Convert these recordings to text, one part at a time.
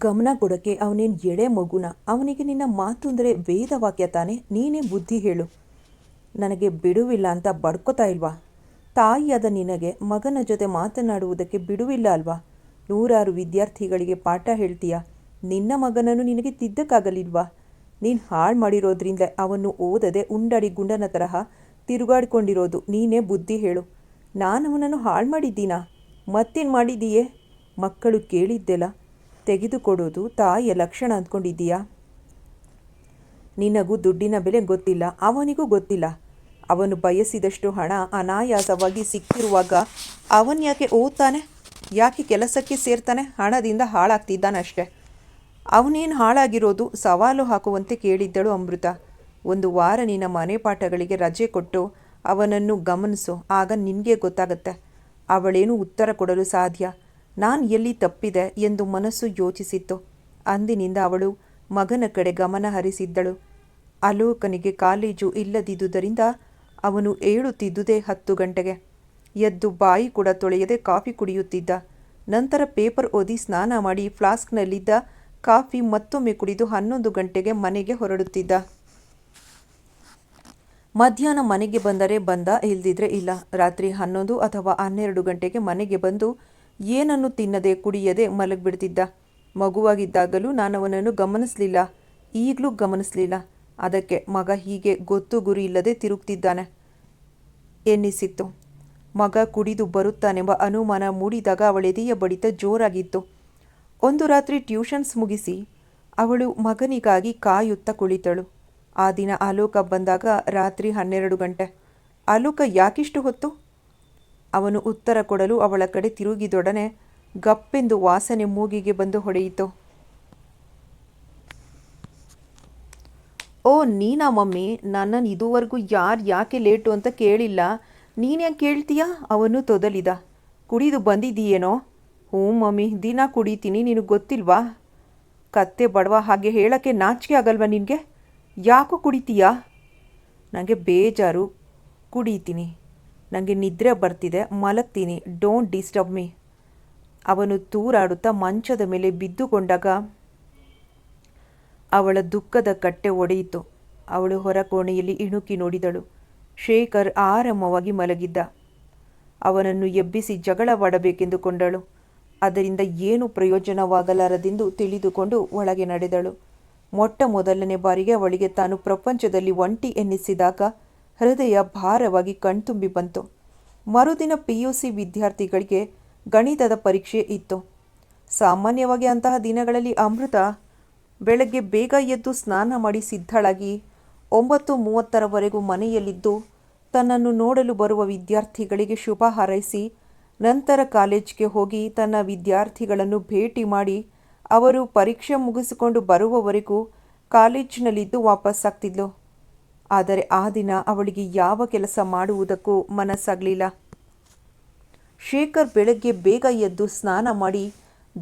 ಗಮನ ಕೊಡೋಕ್ಕೆ ಅವನೇನು ಎಳೆ ಮಗುನ? ಅವನಿಗೆ ನಿನ್ನ ಮಾತು ಅಂದರೆ ವೇದವಾಕ್ಯ ತಾನೆ? ನೀನೇ ಬುದ್ಧಿ ಹೇಳು. ನನಗೆ ಬಿಡುವಿಲ್ಲ ಅಂತ ಬಡ್ಕೋತಾ ಇಲ್ವಾ? ತಾಯಿಯಾದ ನಿನಗೆ ಮಗನ ಜೊತೆ ಮಾತನಾಡುವುದಕ್ಕೆ ಬಿಡುವಿಲ್ಲ ಅಲ್ವಾ? ನೂರಾರು ವಿದ್ಯಾರ್ಥಿಗಳಿಗೆ ಪಾಠ ಹೇಳ್ತೀಯಾ? ನಿನ್ನ ಮಗನನ್ನು ನಿನಗೆ ತಿದ್ದಕ್ಕಾಗಲಿಲ್ವಾ? ನೀನು ಹಾಳು ಮಾಡಿರೋದ್ರಿಂದ ಅವನು ಓದದೆ ಉಂಡಾಡಿ ಗುಂಡನ ತರಹ ತಿರುಗಾಡಿಕೊಂಡಿರೋದು. ನೀನೇ ಬುದ್ಧಿ ಹೇಳು. ನಾನು ಅವನನ್ನು ಹಾಳು ಮಾಡಿದ್ದೀನಾ? ಮತ್ತೇನು ಮಾಡಿದೀಯೇ ಮಕ್ಕಳು ಕೇಳಿದ್ದೆಲ್ಲ ತೆಗೆದುಕೊಡೋದು ತಾಯಿಯ ಲಕ್ಷಣ ಅಂದ್ಕೊಂಡಿದ್ದೀಯಾ? ನಿನಗೂ ದುಡ್ಡಿನ ಬೆಲೆ ಗೊತ್ತಿಲ್ಲ, ಅವನಿಗೂ ಗೊತ್ತಿಲ್ಲ. ಅವನು ಬಯಸಿದಷ್ಟು ಹಣ ಅನಾಯಾಸವಾಗಿ ಸಿಕ್ಕಿರುವಾಗ ಅವನ್ ಯಾಕೆ ಓದ್ತಾನೆ? ಯಾಕೆ ಕೆಲಸಕ್ಕೆ ಸೇರ್ತಾನೆ? ಹಣದಿಂದ ಹಾಳಾಗ್ತಿದ್ದಾನಷ್ಟೆ. ಅವನೇನು ಹಾಳಾಗಿರೋದು? ಸವಾಲು ಹಾಕುವಂತೆ ಕೇಳಿದ್ದಳು ಅಮೃತ. ಒಂದು ವಾರ ನಿನ್ನ ಮನೆ ಪಾಠಗಳಿಗೆ ರಜೆ ಕೊಟ್ಟು ಅವನನ್ನು ಗಮನಿಸು, ಆಗ ನಿನಗೆ ಗೊತ್ತಾಗತ್ತೆ. ಅವಳೇನು ಉತ್ತರ ಕೊಡಲು ಸಾಧ್ಯ? ನಾನು ಎಲ್ಲಿ ತಪ್ಪಿದೆ ಎಂದು ಮನಸ್ಸು ಯೋಚಿಸಿತ್ತು. ಅಂದಿನಿಂದ ಅವಳು ಮಗನ ಕಡೆ ಗಮನ ಹರಿಸಿದ್ದಳು. ಅಲೋಕನಿಗೆ ಕಾಲೇಜು ಇಲ್ಲದಿದ್ದುದರಿಂದ ಅವನು ಏಳುತ್ತಿದ್ದುದೇ ಹತ್ತು ಗಂಟೆಗೆ. ಎದ್ದು ಬಾಯಿ ಕೂಡ ತೊಳೆಯದೆ ಕಾಫಿ ಕುಡಿಯುತ್ತಿದ್ದ. ನಂತರ ಪೇಪರ್ ಓದಿ ಸ್ನಾನ ಮಾಡಿ ಫ್ಲಾಸ್ಕ್ನಲ್ಲಿದ್ದ ಕಾಫಿ ಮತ್ತೊಮ್ಮೆ ಕುಡಿದು ಹನ್ನೊಂದು ಗಂಟೆಗೆ ಮನೆಗೆ ಹೊರಡುತ್ತಿದ್ದ. ಮಧ್ಯಾಹ್ನ ಮನೆಗೆ ಬಂದರೆ ಬಂದ ಇಲ್ದಿದ್ರೆ ಇಲ್ಲ. ರಾತ್ರಿ ಹನ್ನೊಂದು ಅಥವಾ ಹನ್ನೆರಡು ಗಂಟೆಗೆ ಮನೆಗೆ ಬಂದು ಏನನ್ನು ತಿನ್ನದೆ ಕುಡಿಯದೆ ಮಲಗಿಬಿಡ್ತಿದ್ದ. ಮಗುವಾಗಿದ್ದಾಗಲೂ ನಾನು ಅವನನ್ನು ಗಮನಿಸಲಿಲ್ಲ. ಈಗಲೂ ಗಮನಿಸಲಿಲ್ಲ. ಅದಕ್ಕೆ ಮಗ ಹೀಗೆ ಗೊತ್ತು ಗುರಿ ಇಲ್ಲದೆ ತಿರುಗ್ತಿದ್ದಾನೆ. ಎನ್ನಿಸಿತ್ತು. ಮಗ ಕುಡಿದು ಬರುತ್ತಾನೆಂಬ ಅನುಮಾನ ಮೂಡಿದಾಗ ಅವಳೆದೆಯ ಬಡಿತ ಜೋರಾಗಿತ್ತು. ಒಂದು ರಾತ್ರಿ ಟ್ಯೂಷನ್ಸ್ ಮುಗಿಸಿ ಅವಳು ಮಗನಿಗಾಗಿ ಕಾಯುತ್ತ ಕುಳಿತಳು. ಆ ದಿನ ಆಲೋಕ ಬಂದಾಗ ರಾತ್ರಿ ಹನ್ನೆರಡು ಗಂಟೆ. ಆಲೋಕ ಯಾಕಿಷ್ಟು ಹೊತ್ತು? ಅವನು ಉತ್ತರ ಕೊಡಲು ಅವಳ ಕಡೆ ತಿರುಗಿದೊಡನೆ ಗಪ್ಪೆಂದು ವಾಸನೆ ಮೂಗಿಗೆ ಬಂದು ಹೊಡೆಯಿತು. ಓ, ನೀನಾ ಮಮ್ಮಿ, ನನ್ನನ್ನು ಇದುವರೆಗೂ ಯಾರು ಯಾಕೆ ಲೇಟು ಅಂತ ಕೇಳಿಲ್ಲ. ನೀನ್ಯಾಕೆ ಕೇಳ್ತೀಯಾ? ಅವನು ತೊದಲಿದ. ಕುಡಿದು ಬಂದಿದ್ದೀಯೇನೋ? ಹ್ಞೂ ಮಮ್ಮಿ, ದಿನ ಕುಡಿತೀನಿ, ನಿನಗೆ ಗೊತ್ತಿಲ್ವಾ? ಕತ್ತೆ ಬಡವ ಹಾಗೆ ಹೇಳೋಕ್ಕೆ ನಾಚಿಕೆ ಆಗಲ್ವಾ ನಿನಗೆ? ಯಾಕೋ ಕುಡಿತೀಯಾ? ನನಗೆ ಬೇಜಾರು. ಕುಡಿತೀನಿ. ನನಗೆ ನಿದ್ರೆ ಬರ್ತಿದೆ, ಮಲಗ್ತೀನಿ. ಡೋಂಟ್ ಡಿಸ್ಟರ್ಬ್ ಮೀ ಅವನು ತೂರಾಡುತ್ತಾ ಮಂಚದ ಮೇಲೆ ಬಿದ್ದುಕೊಂಡಾಗ ಅವಳ ದುಃಖದ ಕಟ್ಟೆ ಒಡೆಯಿತು. ಅವಳು ಹೊರ ಕೋಣೆಯಲ್ಲಿ ಇಣುಕಿ ನೋಡಿದಳು. ಶೇಖರ್ ಆರಾಮವಾಗಿ ಮಲಗಿದ್ದ. ಅವನನ್ನು ಎಬ್ಬಿಸಿ ಜಗಳವಾಡಬೇಕೆಂದುಕೊಂಡಳು ಅದರಿಂದ ಏನು ಪ್ರಯೋಜನವಾಗಲಾರದೆಂದು ತಿಳಿದುಕೊಂಡು ಒಳಗೆ ನಡೆದಳು. ಮೊಟ್ಟ ಮೊದಲನೇ ಬಾರಿಗೆ ಅವಳಿಗೆ ತಾನು ಪ್ರಪಂಚದಲ್ಲಿ ಒಂಟಿ ಎನ್ನಿಸಿದಾಗ ಹೃದಯ ಭಾರವಾಗಿ ಕಣ್ತುಂಬಿ ಬಂತು. ಮರುದಿನ ಪಿ ಯು ಸಿ ವಿದ್ಯಾರ್ಥಿಗಳಿಗೆ ಗಣಿತದ ಪರೀಕ್ಷೆ ಇತ್ತು. ಸಾಮಾನ್ಯವಾಗಿ ಅಂತಹ ದಿನಗಳಲ್ಲಿ ಅಮೃತ ಬೆಳಗ್ಗೆ ಬೇಗ ಎದ್ದು ಸ್ನಾನ ಮಾಡಿ ಸಿದ್ಧಳಾಗಿ ಒಂಬತ್ತು ಮೂವತ್ತರವರೆಗೂ ಮನೆಯಲ್ಲಿದ್ದು, ತನ್ನನ್ನು ನೋಡಲು ಬರುವ ವಿದ್ಯಾರ್ಥಿಗಳಿಗೆ ಶುಭ ಹಾರೈಸಿ ನಂತರ ಕಾಲೇಜ್ಗೆ ಹೋಗಿ ತನ್ನ ವಿದ್ಯಾರ್ಥಿಗಳನ್ನು ಭೇಟಿ ಮಾಡಿ ಅವರು ಪರೀಕ್ಷೆ ಮುಗಿಸಿಕೊಂಡು ಬರುವವರೆಗೂ ಕಾಲೇಜಿನಲ್ಲಿದ್ದು ವಾಪಸ್ಸಾಗ್ತಿದ್ಲು ಆದರೆ ಆ ದಿನ ಅವಳಿಗೆ ಯಾವ ಕೆಲಸ ಮಾಡುವುದಕ್ಕೂ ಮನಸ್ಸಾಗಲಿಲ್ಲ. ಶೇಖರ್ ಬೆಳಗ್ಗೆ ಬೇಗ ಎದ್ದು ಸ್ನಾನ ಮಾಡಿ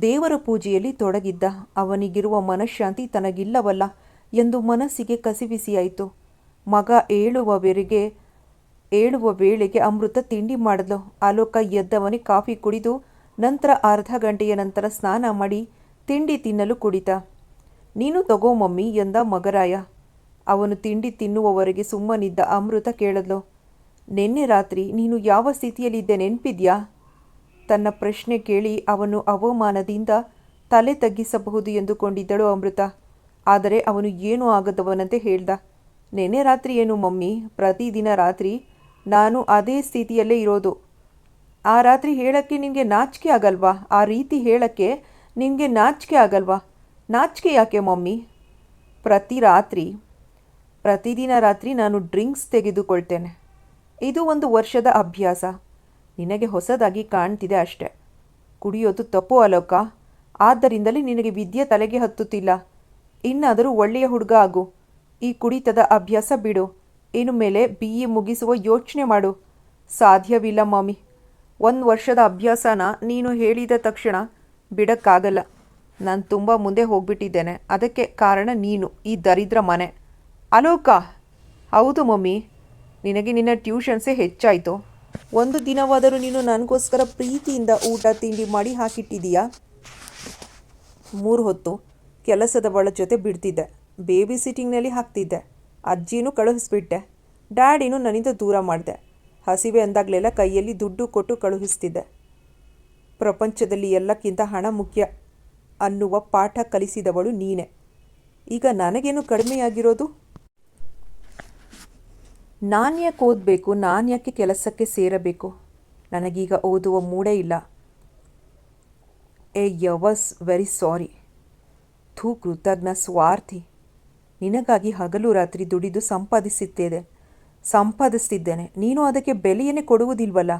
ದೇವರ ಪೂಜೆಯಲ್ಲಿ ತೊಡಗಿದ್ದ. ಅವನಿಗಿರುವ ಮನಃಶಾಂತಿ ತನಗಿಲ್ಲವಲ್ಲ ಎಂದು ಮನಸ್ಸಿಗೆ ಕಸಿವಿಸಿಯಾಯಿತು. ಮಗ ಏಳುವವರೆಗೆ, ಏಳುವ ವೇಳೆಗೆ ಅಮೃತ ತಿಂಡಿ ಮಾಡಲು ಆಲೋಕ ಎದ್ದವನೇ ಕಾಫಿ ಕುಡಿದು ನಂತರ ಅರ್ಧ ಗಂಟೆಯ ನಂತರ ಸ್ನಾನ ಮಾಡಿ ತಿಂಡಿ ತಿನ್ನಲು ಕುಡಿತ ನೀನು ತಗೋ ಮಮ್ಮಿ ಎಂದ ಮಗರಾಯ. ಅವನು ತಿಂಡಿ ತಿನ್ನುವವರೆಗೆ ಸುಮ್ಮನಿದ್ದ ಅಮೃತ ಕೇಳಲು ನಿನ್ನೆ ರಾತ್ರಿ ನೀನು ಯಾವ ಸ್ಥಿತಿಯಲ್ಲಿದ್ದೆ ನೆನಪಿದ್ಯಾ? ತನ್ನ ಪ್ರಶ್ನೆ ಕೇಳಿ ಅವನು ಅವಮಾನದಿಂದ ತಲೆ ತಗ್ಗಿಸಬಹುದು ಎಂದುಕೊಂಡಿದ್ದಳು ಅಮೃತ. ಆದರೆ ಅವನು ಏನೂ ಆಗದವನಂತೆ ಹೇಳ್ದ, ನೆನ್ನೆ ರಾತ್ರಿ ಏನು ಮಮ್ಮಿ? ಪ್ರತಿದಿನ ರಾತ್ರಿ ನಾನು ಅದೇ ಸ್ಥಿತಿಯಲ್ಲೇ ಇರೋದು. ಆ ರಾತ್ರಿ ಹೇಳಕ್ಕೆ ನಿಮಗೆ ನಾಚಿಕೆ ಆಗಲ್ವಾ? ಆ ರೀತಿ ಹೇಳಕ್ಕೆ ನಿಮಗೆ ನಾಚಿಕೆ ಆಗಲ್ವಾ? ನಾಚಿಕೆ ಯಾಕೆ ಮಮ್ಮಿ? ಪ್ರತಿ ರಾತ್ರಿ ಪ್ರತಿದಿನ ರಾತ್ರಿ ನಾನು ಡ್ರಿಂಕ್ಸ್ ತೆಗೆದುಕೊಳ್ತೇನೆ. ಇದು ಒಂದು ವರ್ಷದ ಅಭ್ಯಾಸ. ನಿನಗೆ ಹೊಸದಾಗಿ ಕಾಣ್ತಿದೆ ಅಷ್ಟೆ. ಕುಡಿಯೋದು ತಪ್ಪು ಅಲೋಕ. ಆದ್ದರಿಂದಲೇ ನಿನಗೆ ವಿದ್ಯೆ ತಲೆಗೆ ಹತ್ತುತ್ತಿಲ್ಲ. ಇನ್ನಾದರೂ ಒಳ್ಳೆಯ ಹುಡುಗ ಆಗು. ಈ ಕುಡಿತದ ಅಭ್ಯಾಸ ಬಿಡು. ಇನ್ನು ಮೇಲೆ ಬಿ ಇ ಮುಗಿಸುವ ಯೋಚನೆ ಮಾಡು. ಸಾಧ್ಯವಿಲ್ಲ ಮಾಮಿ. ಒಂದು ವರ್ಷದ ಅಭ್ಯಾಸನ ನೀನು ಹೇಳಿದ ತಕ್ಷಣ ಬಿಡೋಕ್ಕಾಗಲ್ಲ. ನಾನು ತುಂಬ ಮುಂದೆ ಹೋಗ್ಬಿಟ್ಟಿದ್ದೇನೆ. ಅದಕ್ಕೆ ಕಾರಣ ನೀನು, ಈ ದರಿದ್ರ ಮನೆ. ಅಲೋಕ ಹೌದು ಮಮ್ಮಿ. ನಿನಗೆ ನಿನ್ನ ಟ್ಯೂಷನ್ಸೇ ಹೆಚ್ಚಾಯಿತು. ಒಂದು ದಿನವಾದರೂ ನೀನು ನನಗೋಸ್ಕರ ಪ್ರೀತಿಯಿಂದ ಊಟ ತಿಂಡಿ ಮಾಡಿ ಹಾಕಿಟ್ಟಿದೀಯಾ ಮೂರು ಹೊತ್ತು ಕೆಲಸದವಳ ಜೊತೆ ಬಿಡ್ತಿದ್ದೆ. ಬೇಬಿ ಸಿಟ್ಟಿಂಗ್ನಲ್ಲಿ ಹಾಕ್ತಿದ್ದೆ. ಅಜ್ಜಿನೂ ಕಳುಹಿಸ್ಬಿಟ್ಟೆ. ಡ್ಯಾಡಿನೂ ನನ್ನಿಂದ ದೂರ ಮಾಡಿದೆ. ಹಸಿವೆ ಅಂದಾಗಲೆಲ್ಲ ಕೈಯಲ್ಲಿ ದುಡ್ಡು ಕೊಟ್ಟು ಕಳುಹಿಸ್ತಿದ್ದೆ. ಪ್ರಪಂಚದಲ್ಲಿ ಎಲ್ಲಕ್ಕಿಂತ ಹಣ ಮುಖ್ಯ ಅನ್ನುವ ಪಾಠ ಕಲಿಸಿದವಳು ನೀನೆ. ಈಗ ನನಗೇನು ಕಡಿಮೆಯಾಗಿರೋದು? ನಾನು ಯಾಕೆ ಓದಬೇಕು? ನಾನು ಯಾಕೆ ಕೆಲಸಕ್ಕೆ ಸೇರಬೇಕು? ನನಗೀಗ ಓದುವ ಮೂಡೇ ಇಲ್ಲ. He was very sorry. ಥೂ ಕೃತಜ್ಞ ಸ್ವಾರ್ಥಿ. ನಿನಗಾಗಿ ಹಗಲು ರಾತ್ರಿ ದುಡಿದು ಸಂಪಾದಿಸುತ್ತಿದ್ದೆ ಸಂಪಾದಿಸ್ತಿದ್ದೇನೆ. ನೀನು ಅದಕ್ಕೆ ಬೆಲೆಯನ್ನೇ ಕೊಡುವುದಿಲ್ವಲ್ಲ?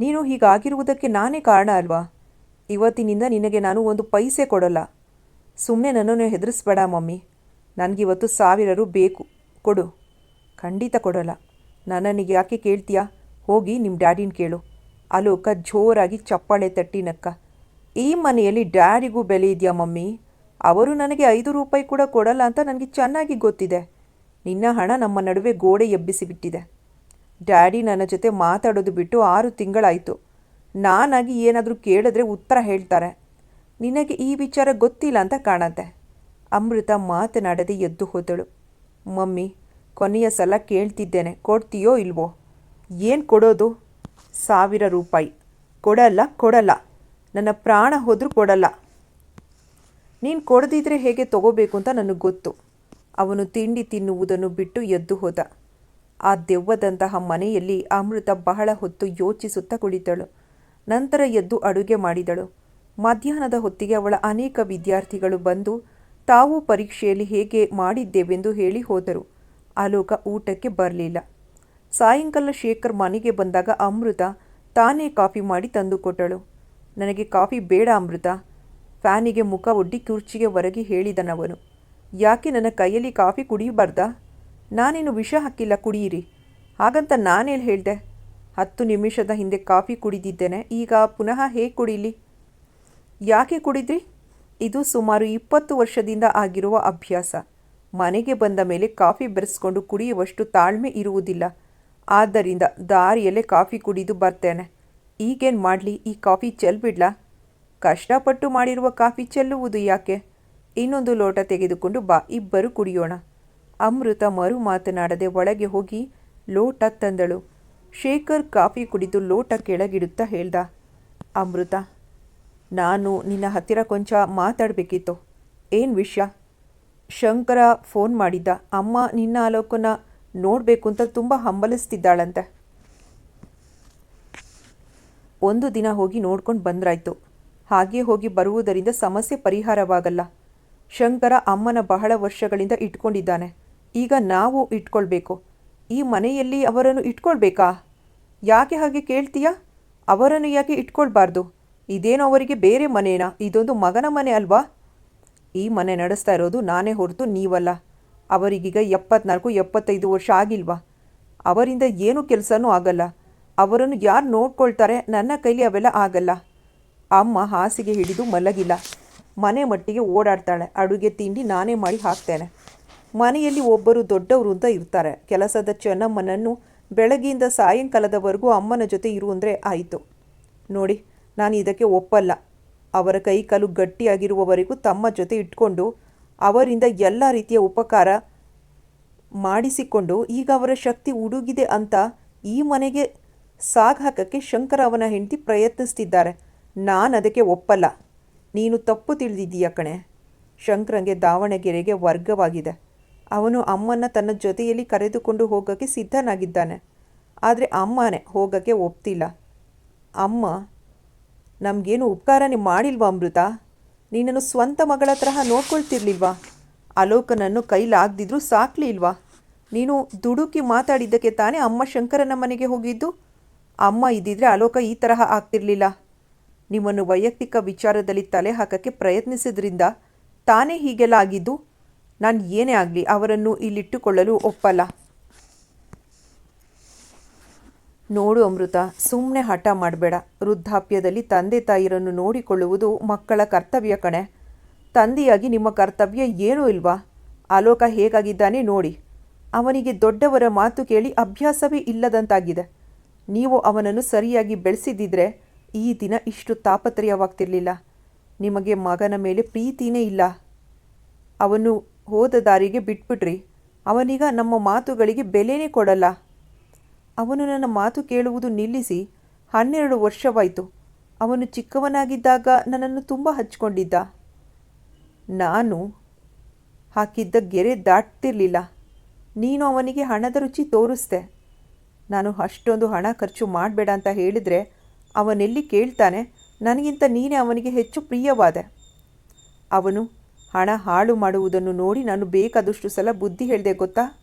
ನೀನು ಹೀಗಾಗಿರುವುದಕ್ಕೆ ನಾನೇ ಕಾರಣ ಅಲ್ವಾ? ಇವತ್ತಿನಿಂದ ನಿನಗೆ ನಾನು ಒಂದು ಪೈಸೆ ಕೊಡಲ್ಲ. ಸುಮ್ಮನೆ ನನ್ನನ್ನು ಹೆದರಿಸ್ಬೇಡ ಮಮ್ಮಿ. ನನಗಿವತ್ತು ಸಾವಿರ ರು ಬೇಕು. ಕೊಡು. ಖಂಡಿತ ಕೊಡೋಲ್ಲ. ನನ್ನನಿಗೆ ಯಾಕೆ ಕೇಳ್ತೀಯಾ? ಹೋಗಿ ನಿಮ್ಮ ಡ್ಯಾಡಿನ ಕೇಳು. ಅಲೋಕ ಜೋರಾಗಿ ಚಪ್ಪಾಳೆ ತಟ್ಟಿ ನಕ್ಕ. ಈ ಮನೆಯಲ್ಲಿ ಡ್ಯಾಡಿಗೂ ಬೆಲೆ ಇದೆಯಾ ಮಮ್ಮಿ? ಅವರು ನನಗೆ ಐದು ರೂಪಾಯಿ ಕೂಡ ಕೊಡಲ್ಲ ಅಂತ ನನಗೆ ಚೆನ್ನಾಗಿ ಗೊತ್ತಿದೆ. ನಿನ್ನ ಹಣ ನಮ್ಮ ನಡುವೆ ಗೋಡೆ ಎಬ್ಬಿಸಿಬಿಟ್ಟಿದೆ ಡ್ಯಾಡಿ ನನ್ನ ಜೊತೆ ಮಾತಾಡೋದು ಬಿಟ್ಟು ಆರು ತಿಂಗಳಾಯಿತು. ನಾನಾಗಿ ಏನಾದರೂ ಕೇಳಿದ್ರೆ ಉತ್ತರ ಹೇಳ್ತಾರೆ. ನಿನಗೆ ಈ ವಿಚಾರ ಗೊತ್ತಿಲ್ಲ ಅಂತ ಕಾಣತ್ತೆ. ಅಮೃತ ಮಾತನಾಡದೆ ಎದ್ದು ಹೋದಳು. ಮಮ್ಮಿ ಕೊನೆಯ ಸಲ ಕೇಳ್ತಿದ್ದೇನೆ. ಕೊಡ್ತೀಯೋ ಇಲ್ವೋ? ಏನು ಕೊಡೋದು? ಸಾವಿರ ರೂಪಾಯಿ. ಕೊಡಲ್ಲ ಕೊಡಲ್ಲ. ನನ್ನ ಪ್ರಾಣ ಹೋದರೂ ಕೊಡಲ್ಲ. ನೀನು ಕೊಡದಿದ್ರೆ ಹೇಗೆ ತಗೋಬೇಕು ಅಂತ ನನಗೆ ಗೊತ್ತು. ಅವನು ತಿಂಡಿ ತಿನ್ನುವುದನ್ನು ಬಿಟ್ಟು ಎದ್ದು ಹೋದ. ಆ ದೆವ್ವದಂತಹ ಮನೆಯಲ್ಲಿ ಅಮೃತ ಬಹಳ ಹೊತ್ತು ಯೋಚಿಸುತ್ತಾ ಕುಳಿತಳು. ನಂತರ ಎದ್ದು ಅಡುಗೆ ಮಾಡಿದಳು. ಮಧ್ಯಾಹ್ನದ ಹೊತ್ತಿಗೆ ಅವಳ ಅನೇಕ ವಿದ್ಯಾರ್ಥಿಗಳು ಬಂದು ತಾವು ಪರೀಕ್ಷೆಯಲ್ಲಿ ಹೇಗೆ ಮಾಡಿದ್ದೇವೆಂದು ಹೇಳಿ ಹೋದರು. ಆಲೋಕ ಊಟಕ್ಕೆ ಬರಲಿಲ್ಲ. ಸಾಯಂಕಾಲ ಶೇಖರ್ ಮನೆಗೆ ಬಂದಾಗ ಅಮೃತ ತಾನೇ ಕಾಫಿ ಮಾಡಿ ತಂದುಕೊಟ್ಟಳು ನನಗೆ ಕಾಫಿ ಬೇಡ ಅಮೃತ. ಫ್ಯಾನಿಗೆ ಮುಖ ಒಡ್ಡಿ ಕುರ್ಚಿಗೆ ಹೊರಗೆ ಹೇಳಿದನವನು. ಯಾಕೆ ನನ್ನ ಕೈಯಲ್ಲಿ ಕಾಫಿ ಕುಡಿಯಬಾರ್ದಾ? ನಾನೇನು ವಿಷ ಹಾಕಿಲ್ಲ ಕುಡಿಯಿರಿ ಹಾಗಂತ ನಾನೇನು ಹೇಳಿದೆ? ಹತ್ತು ನಿಮಿಷದ ಹಿಂದೆ ಕಾಫಿ ಕುಡಿದಿದ್ದೇನೆ. ಈಗ ಪುನಃ ಹೇಗೆ ಕುಡೀಲಿ? ಯಾಕೆ ಕುಡಿದ್ರಿ? ಇದು ಸುಮಾರು ಇಪ್ಪತ್ತು ವರ್ಷದಿಂದ ಆಗಿರುವ ಅಭ್ಯಾಸ. ಮನೆಗೆ ಬಂದ ಮೇಲೆ ಕಾಫಿ ಬೆರೆಸ್ಕೊಂಡು ಕುಡಿಯುವಷ್ಟು ತಾಳ್ಮೆ ಇರುವುದಿಲ್ಲ. ಆದ್ದರಿಂದ ದಾರಿಯಲ್ಲೇ ಕಾಫಿ ಕುಡಿದು ಬರ್ತೇನೆ. ಈಗೇನು ಮಾಡಲಿ, ಈ ಕಾಫಿ ಚೆಲ್ಬಿಡ್ಲಾ? ಕಷ್ಟಪಟ್ಟು ಮಾಡಿರುವ ಕಾಫಿ ಚೆಲ್ಲುವುದು ಯಾಕೆ? ಇನ್ನೊಂದು ಲೋಟ ತೆಗೆದುಕೊಂಡು ಬಾ, ಇಬ್ಬರು ಕುಡಿಯೋಣ. ಅಮೃತ ಮರು ಮಾತನಾಡದೆ ಒಳಗೆ ಹೋಗಿ ಲೋಟ ತಂದಳು. ಶೇಖರ್ ಕಾಫಿ ಕುಡಿದು ಲೋಟ ಕೆಳಗಿಡುತ್ತಾ ಹೇಳ್ದ, ಅಮೃತ, ನಾನು ನಿನ್ನ ಹತ್ತಿರ ಕೊಂಚ ಮಾತಾಡಬೇಕಿತ್ತು. ಏನು ವಿಷಯ? ಶಂಕರ ಫೋನ್ ಮಾಡಿದ್ದ. ಅಮ್ಮ, ನಿನ್ನ ಆಲೋಕನ ನೋಡಬೇಕು ಅಂತ ತುಂಬ ಹಂಬಲಿಸ್ತಿದ್ದಾಳಂತೆ. ಒಂದು ದಿನ ಹೋಗಿ ನೋಡ್ಕೊಂಡು ಬಂದ್ರಾಯ್ತು. ಹಾಗೆ ಹೋಗಿ ಬರುವುದರಿಂದ ಸಮಸ್ಯೆ ಪರಿಹಾರವಾಗಲ್ಲ. ಶಂಕರ ಅಮ್ಮನ ಬಹಳ ವರ್ಷಗಳಿಂದ ಇಟ್ಕೊಂಡಿದ್ದಾನೆ. ಈಗ ನಾವು ಇಟ್ಕೊಳ್ಬೇಕು. ಈ ಮನೆಯಲ್ಲಿ ಅವರನ್ನು ಇಟ್ಕೊಳ್ಬೇಕಾ? ಯಾಕೆ ಹಾಗೆ ಕೇಳ್ತೀಯಾ? ಅವರನ್ನು ಯಾಕೆ ಇಟ್ಕೊಳ್ಬಾರ್ದು? ಇದೇನೋ ಅವರಿಗೆ ಬೇರೆ ಮನೇನಾ? ಇದೊಂದು ಮಗನ ಮನೆ ಅಲ್ವಾ? ಈ ಮನೆ ನಡೆಸ್ತಾ ಇರೋದು ನಾನೇ ಹೊರತು ನೀವಲ್ಲ. ಅವರಿಗೀಗ ಎಪ್ಪತ್ನಾಲ್ಕು, ಎಪ್ಪತ್ತೈದು ವರ್ಷ ಆಗಿಲ್ವಾ? ಅವರಿಂದ ಏನು ಕೆಲಸನೂ ಆಗಲ್ಲ. ಅವರನ್ನು ಯಾರು ನೋಡ್ಕೊಳ್ತಾರೆ? ನನ್ನ ಕೈಲಿ ಅವೆಲ್ಲ ಆಗಲ್ಲ. ಅಮ್ಮ ಹಾಸಿಗೆ ಹಿಡಿದು ಮಲಗಿಲ್ಲ. ಮನೆ ಮಟ್ಟಿಗೆ ಓಡಾಡ್ತಾಳೆ. ಅಡುಗೆ ತಿಂಡಿ ನಾನೇ ಮಾಡಿ ಹಾಕ್ತೇನೆ. ಮನೆಯಲ್ಲಿ ಒಬ್ಬರು ದೊಡ್ಡವರು ಅಂತ ಇರ್ತಾರೆ. ಕೆಲಸದ ಚೆನ್ನಮ್ಮನನ್ನು ಬೆಳಗ್ಗೆಯಿಂದ ಸಾಯಂಕಾಲದವರೆಗೂ ಅಮ್ಮನ ಜೊತೆ ಇರು ಆಯಿತು. ನೋಡಿ, ನಾನು ಇದಕ್ಕೆ ಒಪ್ಪಲ್ಲ. ಅವರ ಕೈ ಕಾಲು ಗಟ್ಟಿಯಾಗಿರುವವರೆಗೂ ತಮ್ಮ ಜೊತೆ ಇಟ್ಕೊಂಡು ಅವರಿಂದ ಎಲ್ಲ ರೀತಿಯ ಉಪಕಾರ ಮಾಡಿಸಿಕೊಂಡು ಈಗ ಅವರ ಶಕ್ತಿ ಉಡುಗಿದೆ ಅಂತ ಈ ಮನೆಗೆ ಸಾಗ್ ಹಾಕಕ್ಕೆ ಶಂಕರ ಅವನ ಹೆಂಡತಿ ಪ್ರಯತ್ನಿಸ್ತಿದ್ದಾರೆ. ನಾನು ಅದಕ್ಕೆ ಒಪ್ಪಲ್ಲ. ನೀನು ತಪ್ಪು ತಿಳಿದಿದ್ದೀಯ ಕಣೆ. ಶಂಕರಂಗೆ ದಾವಣಗೆರೆಗೆ ವರ್ಗವಾಗಿದೆ. ಅವನು ಅಮ್ಮನ ತನ್ನ ಜೊತೆಯಲ್ಲಿ ಕರೆದುಕೊಂಡು ಹೋಗೋಕ್ಕೆ ಸಿದ್ಧನಾಗಿದ್ದಾನೆ. ಆದರೆ ಅಮ್ಮನೇ ಹೋಗೋಕ್ಕೆ ಒಪ್ತಿಲ್ಲ. ಅಮ್ಮ ನಮಗೇನು ಉಪಕಾರನೇ ಮಾಡಿಲ್ವಾ ಅಮೃತ? ನೀನನ್ನು ಸ್ವಂತ ಮಗಳ ತರಹ ನೋಡ್ಕೊಳ್ತಿರ್ಲಿಲ್ವಾ? ಅಲೋಕನನ್ನು ಕೈಲಾಗ್ದಿದ್ರೂ ಸಾಕ್ಲಿಲ್ವಾ ನೀನು ದುಡುಕಿ ಮಾತಾಡಿದ್ದಕ್ಕೆ ತಾನೇ ಅಮ್ಮ ಶಂಕರನ ಮನೆಗೆ ಹೋಗಿದ್ದು? ಅಮ್ಮ ಇದ್ದಿದ್ರೆ ಅಲೋಕ ಈ ತರಹ ಆಗ್ತಿರ್ಲಿಲ್ಲ. ನಿಮ್ಮನ್ನು ವೈಯಕ್ತಿಕ ವಿಚಾರದಲ್ಲಿ ತಲೆ ಹಾಕಕ್ಕೆ ಪ್ರಯತ್ನಿಸಿದ್ರಿಂದ ತಾನೇ ಹೀಗೆಲ್ಲ ಆಗಿದ್ದು? ನಾನು ಏನೇ ಆಗಲಿ ಅವರನ್ನು ಇಲ್ಲಿಟ್ಟುಕೊಳ್ಳಲು ಒಪ್ಪಲ್ಲ. ನೋಡು ಅಮೃತ ಸುಮ್ಮನೆ ಹಠ ಮಾಡಬೇಡ. ವೃದ್ಧಾಪ್ಯದಲ್ಲಿ ತಂದೆ ತಾಯಿರನ್ನು ನೋಡಿಕೊಳ್ಳುವುದು ಮಕ್ಕಳ ಕರ್ತವ್ಯ ಕಣೆ. ತಂದೆಯಾಗಿ ನಿಮ್ಮ ಕರ್ತವ್ಯ ಏನೂ ಇಲ್ವಾ? ಆಲೋಕ ಹೇಗಾಗಿದ್ದಾನೆ ನೋಡಿ. ಅವನಿಗೆ ದೊಡ್ಡವರ ಮಾತು ಕೇಳಿ ಅಭ್ಯಾಸವೇ ಇಲ್ಲದಂತಾಗಿದೆ. ನೀವು ಅವನನ್ನು ಸರಿಯಾಗಿ ಬೆಳೆಸಿದ್ದಿದ್ರೆ ಈ ದಿನ ಇಷ್ಟು ತಾಪತ್ರಯವಾಗ್ತಿರಲಿಲ್ಲ. ನಿಮಗೆ ಮಗನ ಮೇಲೆ ಪ್ರೀತಿನೇ ಇಲ್ಲ. ಅವನು ಹೋದ ದಾರಿಗೆ ಬಿಟ್ಬಿಟ್ರಿ ಅವನೀಗ ನಮ್ಮ ಮಾತುಗಳಿಗೆ ಬೆಲೆನೇ ಕೊಡಲ್ಲ. ಅವನು ನನ್ನ ಮಾತು ಕೇಳುವುದು ನಿಲ್ಲಿಸಿ ಹನ್ನೆರಡು ವರ್ಷವಾಯಿತು. ಅವನು ಚಿಕ್ಕವನಾಗಿದ್ದಾಗ ನನ್ನನ್ನು ತುಂಬ ಹಚ್ಕೊಂಡಿದ್ದ ನಾನು ಹಾಕಿದ್ದ ಗೆರೆ ದಾಟ್ತಿರ್ಲಿಲ್ಲ. ನೀನು ಅವನಿಗೆ ಹಣದ ರುಚಿ ತೋರಿಸ್ದೆ. ನಾನು ಅಷ್ಟೊಂದು ಹಣ ಖರ್ಚು ಮಾಡಬೇಡ ಅಂತ ಹೇಳಿದರೆ ಅವನೆಲ್ಲಿ ಕೇಳ್ತಾನೆ? ನನಗಿಂತ ನೀನೇ ಅವನಿಗೆ ಹೆಚ್ಚು ಪ್ರಿಯವಾದೆ. ಅವನು ಹಣ ಹಾಳು ಮಾಡುವುದನ್ನು ನೋಡಿ ನಾನು ಬೇಕಾದಷ್ಟು ಸಲ ಬುದ್ಧಿ ಹೇಳಿದೆ ಗೊತ್ತಾ?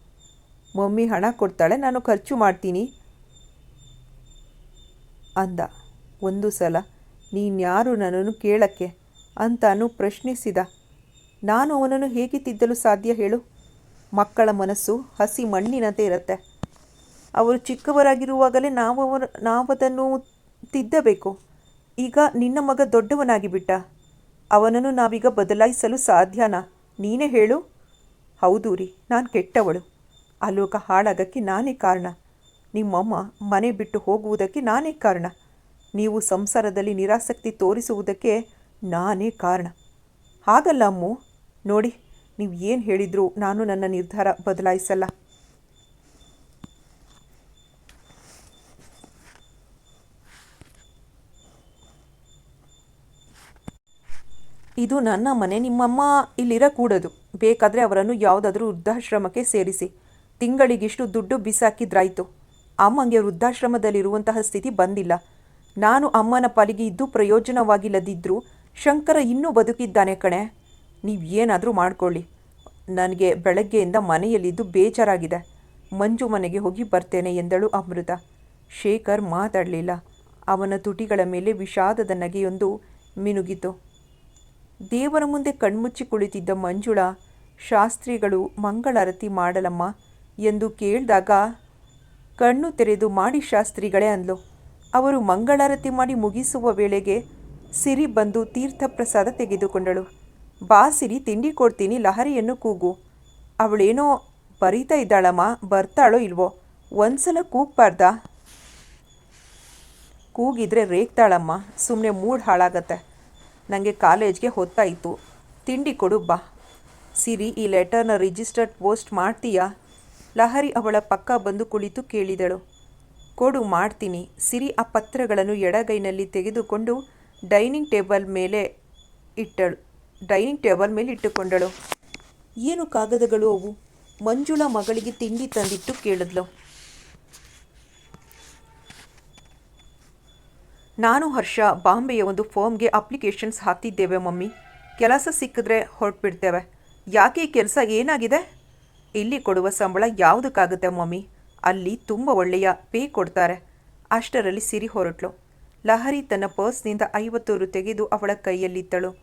ಮಮ್ಮಿ ಹಣ ಕೊಡ್ತಾಳೆ, ನಾನು ಖರ್ಚು ಮಾಡ್ತೀನಿ. ಅಂದ. ಒಂದು ಸಲ, ನೀನ್ಯಾರು ನನ್ನನ್ನು ಕೇಳಕ್ಕೆ ಅಂತಾನು ಪ್ರಶ್ನಿಸಿದ. ನಾನು ಅವನನ್ನು ಹೇಗೆ ತಿದ್ದಲು ಸಾಧ್ಯ ಹೇಳು? ಮಕ್ಕಳ ಮನಸ್ಸು ಹಸಿ ಮಣ್ಣಿನಂತೆ ಇರುತ್ತೆ. ಅವರು ಚಿಕ್ಕವರಾಗಿರುವಾಗಲೇ ನಾವು ಅವರ, ನಾವದನ್ನು ತಿದ್ದಬೇಕು. ಈಗ ನಿನ್ನ ಮಗ ದೊಡ್ಡವನಾಗಿ ಬಿಟ್ಟ. ಅವನನ್ನು ನಾವೀಗ ಬದಲಾಯಿಸಲು ಸಾಧ್ಯನಾ? ನೀನೇ ಹೇಳು. ಹೌದು ರೀ, ನಾನು ಕೆಟ್ಟವಳು. ಆ ಲೋಕ ಹಾಳಾಗಕ್ಕೆ ನಾನೇ ಕಾರಣ. ನಿಮ್ಮಮ್ಮ ಮನೆ ಬಿಟ್ಟು ಹೋಗುವುದಕ್ಕೆ ನಾನೇ ಕಾರಣ. ನೀವು ಸಂಸಾರದಲ್ಲಿ ನಿರಾಸಕ್ತಿ ತೋರಿಸುವುದಕ್ಕೆ ನಾನೇ ಕಾರಣ. ಹಾಗಲ್ಲ ಅಮ್ಮು. ನೋಡಿ, ನೀವು ಏನು ಹೇಳಿದರೂ ನಾನು ನನ್ನ ನಿರ್ಧಾರ ಬದಲಾಯಿಸಲ್ಲ. ಇದು ನನ್ನ ಮನೆ, ನಿಮ್ಮಮ್ಮ ಇಲ್ಲಿರಕೂಡದು. ಬೇಕಾದರೆ ಅವರನ್ನು ಯಾವುದಾದ್ರೂ ವೃದ್ಧಾಶ್ರಮಕ್ಕೆ ಸೇರಿಸಿ. ತಿಂಗಳಿಗಿಷ್ಟು ದುಡ್ಡು ಬಿಸಾಕಿದ್ರಾಯ್ತು. ಅಮ್ಮಂಗೆ ವೃದ್ಧಾಶ್ರಮದಲ್ಲಿರುವಂತಹ ಸ್ಥಿತಿ ಬಂದಿಲ್ಲ. ನಾನು ಅಮ್ಮನ ಪಾಲಿಗೆ ಇದ್ದು ಪ್ರಯೋಜನವಾಗಿಲ್ಲದಿದ್ದರೂ ಶಂಕರ ಇನ್ನೂ ಬದುಕಿದ್ದಾನೆ ಕಣೆ. ನೀವು ಏನಾದರೂ ಮಾಡ್ಕೊಳ್ಳಿ. ನನಗೆ ಬೆಳಗ್ಗೆಯಿಂದ ಮನೆಯಲ್ಲಿದ್ದು ಬೇಜಾರಾಗಿದೆ. ಮಂಜು ಮನೆಗೆ ಹೋಗಿ ಬರ್ತೇನೆ ಎಂದಳು ಅಮೃತ. ಶೇಖರ್ ಮಾತಾಡಲಿಲ್ಲ. ಅವನ ತುಟಿಗಳ ಮೇಲೆ ವಿಷಾದದ ನಗೆಯೊಂದು ಮಿನುಗಿತು. ದೇವರ ಮುಂದೆ ಕಣ್ಮುಚ್ಚಿ ಕುಳಿತಿದ್ದ ಮಂಜುಳಾ, ಶಾಸ್ತ್ರಿಗಳು ಮಂಗಳಾರತಿ ಮಾಡಲಮ್ಮ ಎಂದು ಕೇಳಿದಾಗ, ಕಣ್ಣು ತೆರೆದು ಮಾಡಿ ಶಾಸ್ತ್ರಿಗಳೇ ಅಂದ್ಲು. ಅವರು ಮಂಗಳಾರತಿ ಮಾಡಿ ಮುಗಿಸುವ ವೇಳೆಗೆ ಸಿರಿ ಬಂದು ತೀರ್ಥಪ್ರಸಾದ ತೆಗೆದುಕೊಂಡಳು. ಬಾ ಸಿರಿ, ತಿಂಡಿ ಕೊಡ್ತೀನಿ, ಲಹರಿಯನ್ನು ಕೂಗು. ಅವಳೇನೋ ಬರೀತಾ ಇದ್ದಾಳಮ್ಮ, ಬರ್ತಾಳೋ ಇಲ್ವೋ? ಒಂದ್ಸಲ ಕೂಗ್ಬಾರ್ದಾ ಕೂಗಿದ್ರೆ ರೇಗ್ತಾಳಮ್ಮ ಸುಮ್ಮನೆ ಮೂಡ್ ಹಾಳಾಗತ್ತೆ. ನನಗೆ ಕಾಲೇಜ್ಗೆ ಹೊತ್ತಾಯಿತು. ತಿಂಡಿ ಕೊಡು, ಬಾ. ಸಿರಿ, ಈ ಲೆಟರ್ನ ರಿಜಿಸ್ಟರ್ಡ್ ಪೋಸ್ಟ್ ಮಾಡ್ತೀಯಾ? ಲಹರಿ ಅವಳ ಪಕ್ಕ ಬಂದು ಕುಳಿತು ಕೇಳಿದಳು. ಕೊಡು ಮಾಡ್ತೀನಿ. ಸಿರಿ ಆ ಪತ್ರಗಳನ್ನು ಎಡಗೈನಲ್ಲಿ ತೆಗೆದುಕೊಂಡು ಡೈನಿಂಗ್ ಟೇಬಲ್ ಮೇಲೆ ಇಟ್ಟಳು. ಡೈನಿಂಗ್ ಟೇಬಲ್ ಮೇಲೆ ಇಟ್ಟುಕೊಂಡಳು. ಏನು ಕಾಗದಗಳು ಅವು? ಮಂಜುಳ ಮಗಳಿಗೆ ತಿಂಡಿ ತಂದಿಟ್ಟು ಕೇಳಿದ್ಲು. ನಾನು ಹರ್ಷ, ಬಾಂಬೆಯ ಒಂದು ಫರ್ಮ್ಗೆ ಅಪ್ಲಿಕೇಶನ್ಸ್ ಹಾಕ್ತಿದ್ದೇವೆ ಮಮ್ಮಿ. ಕೆಲಸ ಸಿಕ್ಕಿದ್ರೆ ಹೊರಟ್ಬಿಡ್ತೇವೆ. ಯಾಕೆ ಕೆಲಸ ಏನಾಗಿದೆ? ಇಲ್ಲಿ ಕೊಡುವ ಸಂಬಳ ಯಾವುದಕ್ಕಾಗುತ್ತೆ ಮಮ್ಮಿ? ಅಲ್ಲಿ ತುಂಬ ಒಳ್ಳೆಯ ಪೇ ಕೊಡ್ತಾರೆ. ಅಷ್ಟರಲ್ಲಿ ಸಿರಿ ಹೊರಟ್ಲು. ಲಹರಿ ತನ್ನ ಪರ್ಸ್ನಿಂದ ಐವತ್ತು ರು ತೆಗೆದು ಅವಳ ಕೈಯಲ್ಲಿತ್ತಳು.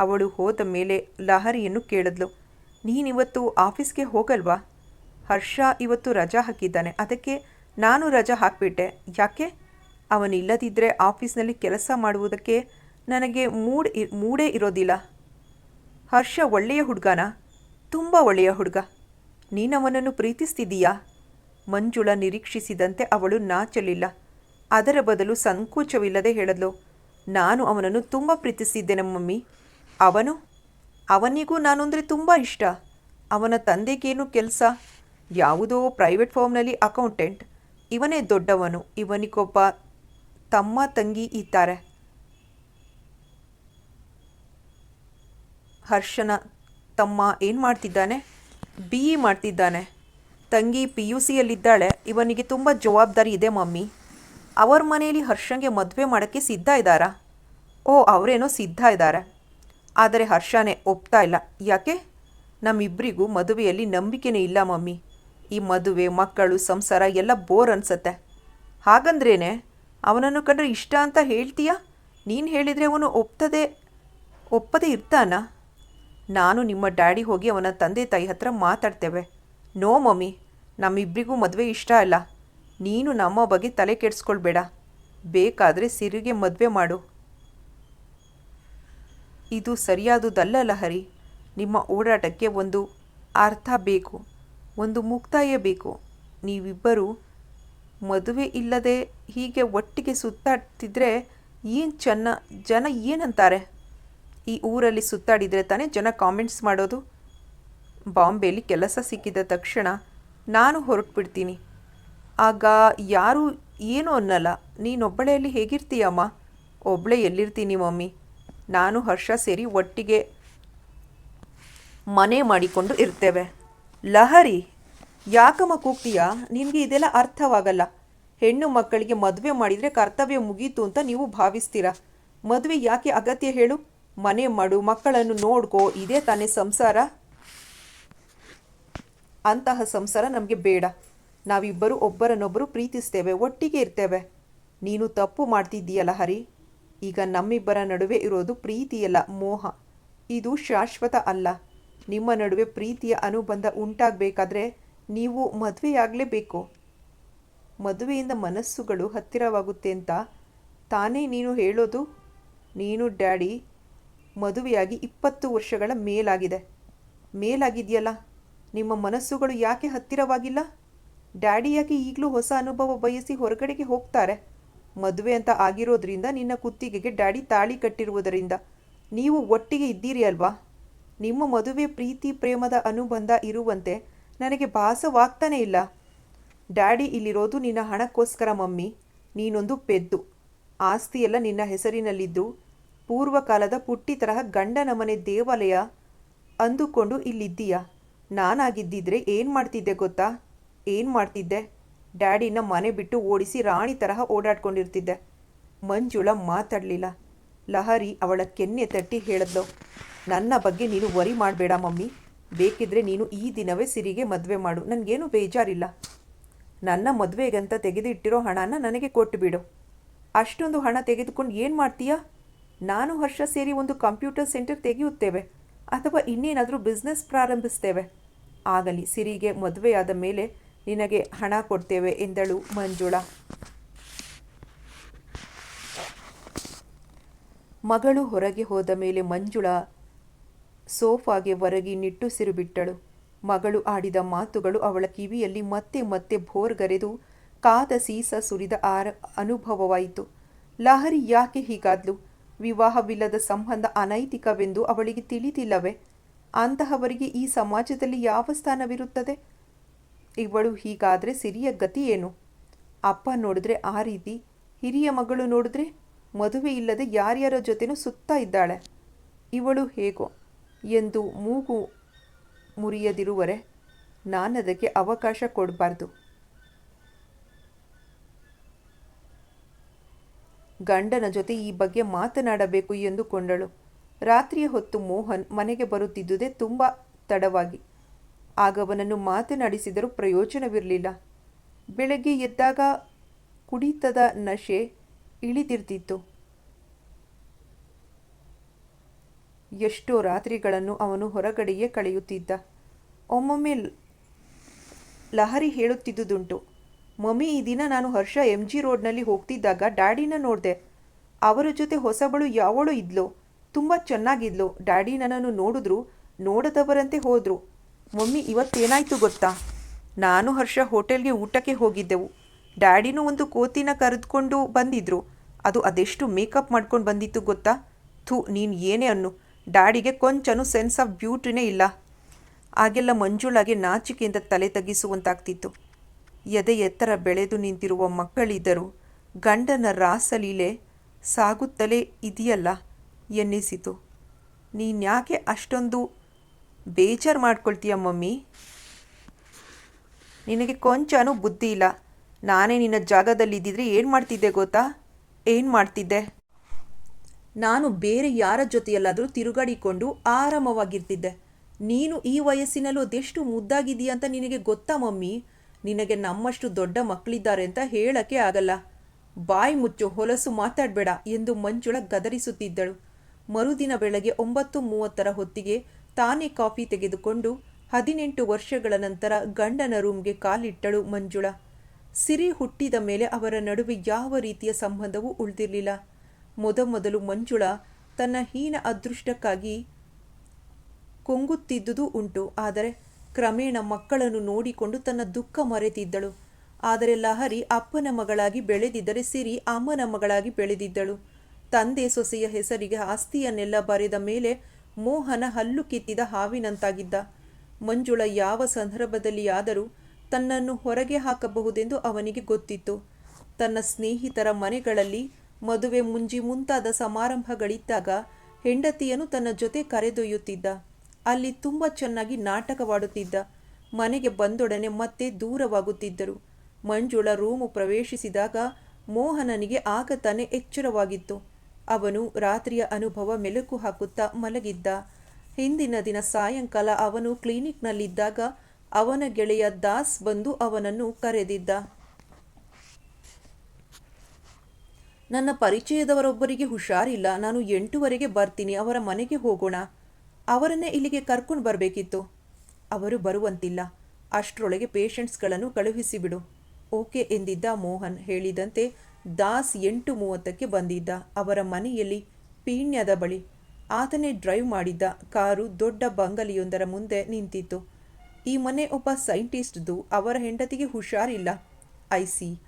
ಅವಳು ಹೋದ ಮೇಲೆ ಲಹರಿಯನ್ನು ಕೇಳಿದ್ಲು. ನೀನಿವತ್ತು ಆಫೀಸ್ಗೆ ಹೋಗಲ್ವಾ? ಹರ್ಷ ಇವತ್ತು ರಜಾ ಹಾಕಿದ್ದಾನೆ. ಅದಕ್ಕೆ ನಾನು ರಜಾ ಹಾಕಿಬಿಟ್ಟೆ. ಯಾಕೆ? ಅವನಿಲ್ಲದಿದ್ದರೆ ಆಫೀಸ್ನಲ್ಲಿ ಕೆಲಸ ಮಾಡುವುದಕ್ಕೆ ನನಗೆ ಮೂಡ್ ಮೂಡೇ ಇರೋದಿಲ್ಲ. ಹರ್ಷ ಒಳ್ಳೆಯ ಹುಡುಗನ? ತುಂಬ ಒಳ್ಳೆಯ ಹುಡುಗ. ನೀನವನನ್ನು ಪ್ರೀತಿಸ್ತಿದೀಯಾ ಮಂಜುಳ ನಿರೀಕ್ಷಿಸಿದಂತೆ ಅವಳು ನಾಚಲಿಲ್ಲ. ಅದರ ಬದಲು ಸಂಕೋಚವಿಲ್ಲದೆ ಹೇಳಿದ್ಲು, ನಾನು ಅವನನ್ನು ತುಂಬ ಪ್ರೀತಿಸಿದ್ದೇನೆ ಮಮ್ಮಿ. ಅವನು? ಅವನಿಗೂ ನಾನು ಅಂದರೆ ತುಂಬ ಇಷ್ಟ. ಅವನ ತಂದೆಗೇನು ಕೆಲಸ? ಯಾವುದೋ ಪ್ರೈವೇಟ್ ಫಾರ್ಮ್ನಲ್ಲಿ ಅಕೌಂಟೆಂಟ್. ಇವನೇ ದೊಡ್ಡವನು, ಇವನಿಗೊಬ್ಬ ತಮ್ಮ ತಂಗಿ ಇದ್ದಾರೆ. ಹರ್ಷನ ತಮ್ಮ ಏನು ಮಾಡ್ತಿದ್ದಾನೆ? ಬಿ ಇ ಮಾಡ್ತಿದ್ದಾನೆ. ತಂಗಿ ಪಿ ಯು ಸಿಯಲ್ಲಿದ್ದಾಳೆ ಇವನಿಗೆ ತುಂಬ ಜವಾಬ್ದಾರಿ ಇದೆ ಮಮ್ಮಿ. ಅವ್ರ ಮನೆಯಲ್ಲಿ ಹರ್ಷಂಗೆ ಮದುವೆ ಮಾಡೋಕ್ಕೆ ಸಿದ್ಧ ಇದ್ದಾರಾ? ಓ, ಅವರೇನೋ ಸಿದ್ಧ ಇದ್ದಾರೆ. ಆದರೆ ಹರ್ಷನೇ ಒಪ್ತಾ ಇಲ್ಲ. ಯಾಕೆ? ನಮ್ಮಿಬ್ಬರಿಗೂ ಮದುವೆಯಲ್ಲಿ ನಂಬಿಕೆನೇ ಇಲ್ಲ ಮಮ್ಮಿ. ಈ ಮದುವೆ, ಮಕ್ಕಳು, ಸಂಸಾರ ಎಲ್ಲ ಬೋರ್ ಅನ್ಸತ್ತೆ. ಹಾಗಂದ್ರೇನೆ, ಅವನನ್ನು ಕಂಡ್ರೆ ಇಷ್ಟ ಅಂತ ಹೇಳ್ತೀಯಾ? ನೀನು ಹೇಳಿದರೆ ಅವನು ಒಪ್ತದೆ ಒಪ್ಪದೇ ಇರ್ತಾನ? ನಾನು ನಿಮ್ಮ ಡ್ಯಾಡಿ ಹೋಗಿ ಅವನ ತಂದೆ ತಾಯಿ ಹತ್ರ ಮಾತಾಡ್ತೇವೆ. ನೋ ಮಮ್ಮಿ ನಮ್ಮಿಬ್ಬರಿಗೂ ಮದುವೆ ಇಷ್ಟ ಅಲ್ಲ. ನೀನು ನಮ್ಮ ಬಗ್ಗೆ ತಲೆ ಕೆಡಿಸ್ಕೊಳ್ಬೇಡ. ಬೇಕಾದರೆ ಸಿರಿಗೆ ಮದುವೆ ಮಾಡು. ಇದು ಸರಿಯಾದುದಲ್ಲ ಲಹರಿ. ನಿಮ್ಮ ಓಡಾಟಕ್ಕೆ ಒಂದು ಅರ್ಥ ಬೇಕು, ಒಂದು ಮುಕ್ತಾಯ ಬೇಕು. ನೀವಿಬ್ಬರು ಮದುವೆ ಇಲ್ಲದೆ ಹೀಗೆ ಒಟ್ಟಿಗೆ ಸುತ್ತಾಡ್ತಿದ್ರೆ ಏನು ಚೆನ್ನ, ಜನ ಏನಂತಾರೆ? ಈ ಊರಲ್ಲಿ ಸುತ್ತಾಡಿದರೆ ತಾನೇ ಜನ ಕಾಮೆಂಟ್ಸ್ ಮಾಡೋದು? ಬಾಂಬೆಯಲ್ಲಿ ಕೆಲಸ ಸಿಕ್ಕಿದ ತಕ್ಷಣ ನಾನು ಹೊರಟ್ಬಿಡ್ತೀನಿ. ಆಗ ಯಾರೂ ಏನೂ ಅನ್ನಲ್ಲ. ನೀನೊಬ್ಬಳೆಯಲ್ಲಿ ಹೇಗಿರ್ತೀಯಮ್ಮ ಒಬ್ಬಳೆ ಎಲ್ಲಿರ್ತೀನಿ ಮಮ್ಮಿ? ನಾನು ಹರ್ಷ ಸೇರಿ ಒಟ್ಟಿಗೆ ಮನೆ ಮಾಡಿಕೊಂಡು ಇರ್ತೇವೆ. ಲಹರಿ, ಯಾಕಮ್ಮ ಕೂಗ್ತೀಯಾ? ನಿನಗೆ ಇದೆಲ್ಲ ಅರ್ಥವಾಗಲ್ಲ. ಹೆಣ್ಣು ಮಕ್ಕಳಿಗೆ ಮದುವೆ ಮಾಡಿದರೆ ಕರ್ತವ್ಯ ಮುಗೀತು ಅಂತ ನೀವು ಭಾವಿಸ್ತೀರಾ? ಮದುವೆ ಯಾಕೆ ಅಗತ್ಯ ಹೇಳು? ಮನೆ ಮಾಡು, ಮಕ್ಕಳನ್ನು ನೋಡ್ಕೋ, ಇದೇ ತಾನೇ ಸಂಸಾರ? ಅಂತಹ ಸಂಸಾರ ನಮಗೆ ಬೇಡ. ನಾವಿಬ್ಬರು ಒಬ್ಬರನ್ನೊಬ್ಬರು ಪ್ರೀತಿಸ್ತೇವೆ, ಒಟ್ಟಿಗೆ ಇರ್ತೇವೆ. ನೀನು ತಪ್ಪು ಮಾಡ್ತಿದ್ದೀಯಲ್ಲ ಹರಿ. ಈಗ ನಮ್ಮಿಬ್ಬರ ನಡುವೆ ಇರೋದು ಪ್ರೀತಿಯಲ್ಲ, ಮೋಹ. ಇದು ಶಾಶ್ವತ ಅಲ್ಲ. ನಿಮ್ಮ ನಡುವೆ ಪ್ರೀತಿಯ ಅನುಬಂಧ ಉಂಟಾಗಬೇಕಾದ್ರೆ ನೀವು ಮದುವೆಯಾಗಲೇಬೇಕು. ಮದುವೆಯಿಂದ ಮನಸ್ಸುಗಳು ಹತ್ತಿರವಾಗುತ್ತೆ ಅಂತ ತಾನೇ ನೀನು ಹೇಳೋದು? ನೀನು ಡ್ಯಾಡಿ ಮದುವೆಯಾಗಿ ಇಪ್ಪತ್ತು ವರ್ಷಗಳ ಮೇಲಾಗಿದೆ. ಮೇಲಾಗಿದೆಯಲ್ಲ? ನಿಮ್ಮ ಮನಸ್ಸುಗಳು ಯಾಕೆ ಹತ್ತಿರವಾಗಿಲ್ಲ? ಡ್ಯಾಡಿ ಯಾಕೆ ಈಗಲೂ ಹೊಸ ಅನುಭವ ಬಯಸಿ ಹೊರಗಡೆಗೆ ಹೋಗ್ತಾರೆ. ಮದುವೆ ಅಂತ ಆಗಿರೋದ್ರಿಂದ ನಿನ್ನ ಕುತ್ತಿಗೆಗೆ ಡ್ಯಾಡಿ ತಾಳಿ ಕಟ್ಟಿರುವುದರಿಂದ ನೀವು ಒಟ್ಟಿಗೆ ಇದ್ದೀರಿ ಅಲ್ವಾ? ನಿಮ್ಮ ಮದುವೆ ಪ್ರೀತಿ, ಪ್ರೇಮದ ಅನುಬಂಧ ಇರುವಂತೆ ನನಗೆ ಭಾಸವಾಗ್ತಾನೇ ಇಲ್ಲ. ಡ್ಯಾಡಿ ಇಲ್ಲಿರೋದು ನಿನ್ನ ಹಣಕ್ಕೋಸ್ಕರ ಮಮ್ಮಿ, ನೀನೊಂದು ಪೆದ್ದು. ಆಸ್ತಿಯೆಲ್ಲ ನಿನ್ನ ಹೆಸರಿನಲ್ಲಿದ್ದು ಪೂರ್ವಕಾಲದ ಪುಟ್ಟಿ ತರಹ ಗಂಡನ ಮನೆ ದೇವಾಲಯ ಅಂದುಕೊಂಡು ಇಲ್ಲಿದ್ದೀಯ? ನಾನಾಗಿದ್ದಿದ್ರೆ ಏನು ಮಾಡ್ತಿದ್ದೆ ಗೊತ್ತಾ? ಏನು ಮಾಡ್ತಿದ್ದೆ? ಡ್ಯಾಡಿನ ಮನೆ ಬಿಟ್ಟು ಓಡಿಸಿ ರಾಣಿ ತರಹ ಓಡಾಡ್ಕೊಂಡಿರ್ತಿದ್ದೆ. ಮಂಜುಳ ಮಾತಾಡಲಿಲ್ಲ. ಲಹರಿ ಅವಳ ಕೆನ್ನೆ ತಟ್ಟಿ ಹೇಳಿದ್ಲು, ನನ್ನ ಬಗ್ಗೆ ನೀನು ವರಿ ಮಾಡಬೇಡ ಮಮ್ಮಿ. ಬೇಕಿದ್ರೆ ನೀನು ಈ ದಿನವೇ ಸಿರಿಗೆ ಮದುವೆ ಮಾಡು. ನನಗೇನು ಬೇಜಾರಿಲ್ಲ. ನನ್ನ ಮದುವೆಗಂತ ತೆಗೆದಿಟ್ಟಿರೋ ಹಣನ ನನಗೆ ಕೊಟ್ಟುಬಿಡು ಅಷ್ಟೊಂದು ಹಣ ತೆಗೆದುಕೊಂಡು ಏನು ಮಾಡ್ತೀಯಾ? ನಾನು ಹರ್ಷ ಸೇರಿ ಒಂದು ಕಂಪ್ಯೂಟರ್ ಸೆಂಟರ್ ತೆಗೆಯುತ್ತೇವೆ ಅಥವಾ ಇನ್ನೇನಾದರೂ ಬಿಸ್ನೆಸ್ ಪ್ರಾರಂಭಿಸ್ತೇವೆ. ಆಗಲಿ, ಸಿರಿಗೆ ಮದುವೆಯಾದ ಮೇಲೆ ನಿನಗೆ ಹಣ ಕೊಡ್ತೇವೆ ಎಂದಳು ಮಂಜುಳಾ. ಮಗಳು ಹೊರಗೆ ಹೋದ ಮೇಲೆ ಮಂಜುಳ ಸೋಫಾಗೆ ಹೊರಗಿ ನಿಟ್ಟುಸಿರು ಬಿಟ್ಟಳು. ಮಗಳು ಆಡಿದ ಮಾತುಗಳು ಅವಳ ಕಿವಿಯಲ್ಲಿ ಮತ್ತೆ ಮತ್ತೆ ಭೋರ್ಗರೆದು ಕಾದ ಸೀಸ ಸುರಿದ ಆರ ಅನುಭವವಾಯಿತು. ಲಹರಿ ಯಾಕೆ ಹೀಗಾದ್ಲು? ವಿವಾಹವಿಲ್ಲದ ಸಂಬಂಧ ಅನೈತಿಕವೆಂದು ಅವಳಿಗೆ ತಿಳಿದಿಲ್ಲವೇ? ಅಂತಹವರಿಗೆ ಈ ಸಮಾಜದಲ್ಲಿ ಯಾವ ಸ್ಥಾನವಿರುತ್ತದೆ? ಇವಳು ಹೀಗಾದರೆ ಸಿರಿಯ ಗತಿ ಏನು? ಅಪ್ಪ ನೋಡಿದ್ರೆ ಆ ರೀತಿ, ಹಿರಿಯ ಮಗಳು ನೋಡಿದ್ರೆ ಮದುವೆ ಇಲ್ಲದೆ ಯಾರ್ಯಾರ ಜೊತೆನೂ ಸುತ್ತಾ ಇದ್ದಾಳೆ. ಇವಳು ಹೇಗೋ ಎಂದು ಮೂಗು ಮುರಿಯದಿರುವರೆ ನಾನದಕ್ಕೆ ಅವಕಾಶ ಕೊಡಬಾರ್ದು. ಗಂಡನ ಜೊತೆ ಈ ಬಗ್ಗೆ ಮಾತನಾಡಬೇಕು ಎಂದುಕೊಂಡಳು. ರಾತ್ರಿಯ ಹೊತ್ತು ಮೋಹನ್ ಮನೆಗೆ ಬರುತ್ತಿದ್ದುದೇ ತುಂಬ ತಡವಾಗಿ. ಆಗವನನ್ನು ಮಾತನಾಡಿಸಿದರೂ ಪ್ರಯೋಜನವಿರಲಿಲ್ಲ. ಬೆಳಗ್ಗೆ ಎದ್ದಾಗ ಕುಡಿತದ ನಶೆ ಇಳಿದಿರ್ತಿತ್ತು. ಎಷ್ಟೋ ರಾತ್ರಿಗಳನ್ನು ಅವನು ಹೊರಗಡೆಯೇ ಕಳೆಯುತ್ತಿದ್ದ. ಒಮ್ಮೊಮ್ಮೆ ಲಹರಿ ಹೇಳುತ್ತಿದ್ದುದುಂಟು. ಮಮ್ಮಿ, ಈ ದಿನ ನಾನು ಹರ್ಷ ಎಂ ಜಿ ರೋಡ್ನಲ್ಲಿ ಹೋಗ್ತಿದ್ದಾಗ ಡ್ಯಾಡಿನ ನೋಡಿದೆ. ಅವರ ಜೊತೆ ಹೊಸಬಳು ಯಾವಳು ಇದ್ಲು. ತುಂಬ ಚೆನ್ನಾಗಿದ್ಲು. ಡ್ಯಾಡಿ ನನ್ನನ್ನು ನೋಡಿದ್ರು, ನೋಡದವರಂತೆ ಹೋದರು. ಮಮ್ಮಿ, ಇವತ್ತೇನಾಯ್ತು ಗೊತ್ತಾ? ನಾನು ಹರ್ಷ ಹೋಟೆಲ್ಗೆ ಊಟಕ್ಕೆ ಹೋಗಿದ್ದೆವು. ಡ್ಯಾಡಿನೂ ಒಂದು ಕೋತಿನ ಕರೆದುಕೊಂಡು ಬಂದಿದ್ರು. ಅದು ಅದೆಷ್ಟು ಮೇಕಪ್ ಮಾಡ್ಕೊಂಡು ಬಂದಿತ್ತು ಗೊತ್ತಾ? ಥೂ, ನೀನು ಏನೇ ಅನ್ನು. ಡ್ಯಾಡಿಗೆ ಕೊಂಚನೂ ಸೆನ್ಸ್ ಆಫ್ ಬ್ಯೂಟಿನೇ ಇಲ್ಲ. ಆಗೆಲ್ಲ ಮಂಜುಳಾಗೆ ನಾಚಿಕೆಯಿಂದ ತಲೆ ತಗ್ಗಿಸುವಂತಾಗ್ತಿತ್ತು. ಎದೆ ಎತ್ತರ ಬೆಳೆದು ನಿಂತಿರುವ ಮಕ್ಕಳಿದ್ದರೂ. ಗಂಡನ ರಾಸಲೀಲೆ ಸಾಗುತ್ತಲೇ ಇದೆಯಲ್ಲ ಎನ್ನಿಸಿತು. ನೀನ್ಯಾಕೆ ಅಷ್ಟೊಂದು ಬೇಜಾರು ಮಾಡ್ಕೊಳ್ತೀಯ ಮಮ್ಮಿ? ನಿನಗೆ ಕೊಂಚನೂ ಬುದ್ಧಿ ಇಲ್ಲ. ನಾನೇ ನಿನ್ನ ಜಾಗದಲ್ಲಿದ್ದಿದ್ರೆ ಏನು ಮಾಡ್ತಿದ್ದೆ ಗೊತ್ತಾ? ಏನು ಮಾಡ್ತಿದ್ದೆ? ನಾನು ಬೇರೆ ಯಾರ ಜೊತೆಯಲ್ಲಾದರೂ ತಿರುಗಾಡಿಕೊಂಡು ಆರಾಮವಾಗಿರ್ತಿದ್ದೆ. ನೀನು ಈ ವಯಸ್ಸಿನಲ್ಲೂ ಅದೆಷ್ಟು ಮುದ್ದಾಗಿದೆಯಾ ಅಂತ ನಿನಗೆ ಗೊತ್ತಾ ಮಮ್ಮಿ? ನಿನಗೆ ನಮ್ಮಷ್ಟು ದೊಡ್ಡ ಮಕ್ಕಳಿದ್ದಾರೆ ಅಂತ ಹೇಳಕ್ಕೆ ಆಗಲ್ಲ. ಬಾಯಿ ಮುಚ್ಚು, ಹೊಲಸು ಮಾತಾಡಬೇಡ ಎಂದು ಮಂಜುಳ ಗದರಿಸುತ್ತಿದ್ದಳು. ಮರುದಿನ ಬೆಳಗ್ಗೆ ಒಂಬತ್ತು ಮೂವತ್ತರ ಹೊತ್ತಿಗೆ ತಾನೇ ಕಾಫಿ ತೆಗೆದುಕೊಂಡು ಹದಿನೆಂಟು ವರ್ಷಗಳ ನಂತರ ಗಂಡನ ರೂಮ್ಗೆ ಕಾಲಿಟ್ಟಳು ಮಂಜುಳ. ಸಿರಿ ಹುಟ್ಟಿದ ಮೇಲೆ ಅವರ ನಡುವೆ ಯಾವ ರೀತಿಯ ಸಂಬಂಧವೂ ಉಳಿದಿರಲಿಲ್ಲ. ಮೊದಮೊದಲು ಮಂಜುಳ ತನ್ನ ಹೀನ ಅದೃಷ್ಟಕ್ಕಾಗಿ ಕೊಂಗುತ್ತಿದ್ದುದೂ ಉಂಟು, ಆದರೆ ಕ್ರಮೇಣ ಮಕ್ಕಳನ್ನು ನೋಡಿಕೊಂಡು ತನ್ನ ದುಃಖ ಮರೆತಿದ್ದಳು. ಆದರೆ ಲಹರಿ ಅಪ್ಪನ ಮಗಳಾಗಿ ಬೆಳೆದಿದ್ದರೆ ಸಿರಿ ಅಮ್ಮನ ಮಗಳಾಗಿ ಬೆಳೆದಿದ್ದಳು. ತಂದೆ ಸೊಸೆಯ ಹೆಸರಿಗೆ ಆಸ್ತಿಯನ್ನೆಲ್ಲ ಬರೆದ ಮೇಲೆ ಮೋಹನ ಹಲ್ಲು ಕಿತ್ತಿದ ಹಾವಿನಂತಾಗಿದ್ದ. ಮಂಜುಳ ಯಾವ ಸಂದರ್ಭದಲ್ಲಿಯಾದರೂ ತನ್ನನ್ನು ಹೊರಗೆ ಹಾಕಬಹುದೆಂದು ಅವನಿಗೆ ಗೊತ್ತಿತ್ತು. ತನ್ನ ಸ್ನೇಹಿತರ ಮನೆಗಳಲ್ಲಿ ಮದುವೆ ಮುಂಜಿ ಮುಂತಾದ ಸಮಾರಂಭಗಳಿದ್ದಾಗ ಹೆಂಡತಿಯನ್ನು ತನ್ನ ಜೊತೆ ಕರೆದೊಯ್ಯುತ್ತಿದ್ದ. ಅಲ್ಲಿ ತುಂಬ ಚೆನ್ನಾಗಿ ನಾಟಕವಾಡುತ್ತಿದ್ದ. ಮನೆಗೆ ಬಂದೊಡನೆ ಮತ್ತೆ ದೂರವಾಗುತ್ತಿದ್ದರು. ಮಂಜುಳ ರೂಮು ಪ್ರವೇಶಿಸಿದಾಗ ಮೋಹನನಿಗೆ ಆಗ ತಾನೇ ಎಚ್ಚರವಾಗಿತ್ತು. ಅವನು ರಾತ್ರಿಯ ಅನುಭವ ಮೆಲುಕು ಹಾಕುತ್ತಾ ಮಲಗಿದ್ದ. ಹಿಂದಿನ ದಿನ ಸಾಯಂಕಾಲ ಅವನು ಕ್ಲಿನಿಕ್ನಲ್ಲಿದ್ದಾಗ ಅವನ ಗೆಳೆಯ ದಾಸ್ ಬಂದು ಅವನನ್ನು ಕರೆದಿದ್ದ. ನನ್ನ ಪರಿಚಯದವರೊಬ್ಬರಿಗೆ ಹುಷಾರಿಲ್ಲ. ನಾನು ಎಂಟುವರೆಗೆ ಬರ್ತೀನಿ. ಅವರ ಮನೆಗೆ ಹೋಗೋಣ. ಅವರನ್ನೇ ಇಲ್ಲಿಗೆ ಕರ್ಕೊಂಡು ಬರಬೇಕಿತ್ತು. ಅವರು ಬರುವಂತಿಲ್ಲ. ಅಷ್ಟರೊಳಗೆ ಪೇಷಂಟ್ಸ್ಗಳನ್ನು ಕಳುಹಿಸಿಬಿಡು. ಓಕೆ ಎಂದಿದ್ದ ಮೋಹನ್ ಹೇಳಿದಂತೆ ದಾಸ್ ಎಂಟು ಮೂವತ್ತಕ್ಕೆ ಬಂದಿದ್ದ. ಅವರ ಮನೆಯಲ್ಲಿ ಪೀಣ್ಯದ ಬಳಿ ಆತನೇ ಡ್ರೈವ್ ಮಾಡಿದ್ದ ಕಾರು ದೊಡ್ಡ ಬಂಗಲಿಯೊಂದರ ಮುಂದೆ ನಿಂತಿತ್ತು. ಈ ಮನೆ ಒಬ್ಬ ಸೈಂಟಿಸ್ಟ್ದು, ಅವರ ಹೆಂಡತಿಗೆ ಹುಷಾರಿಲ್ಲ. I see.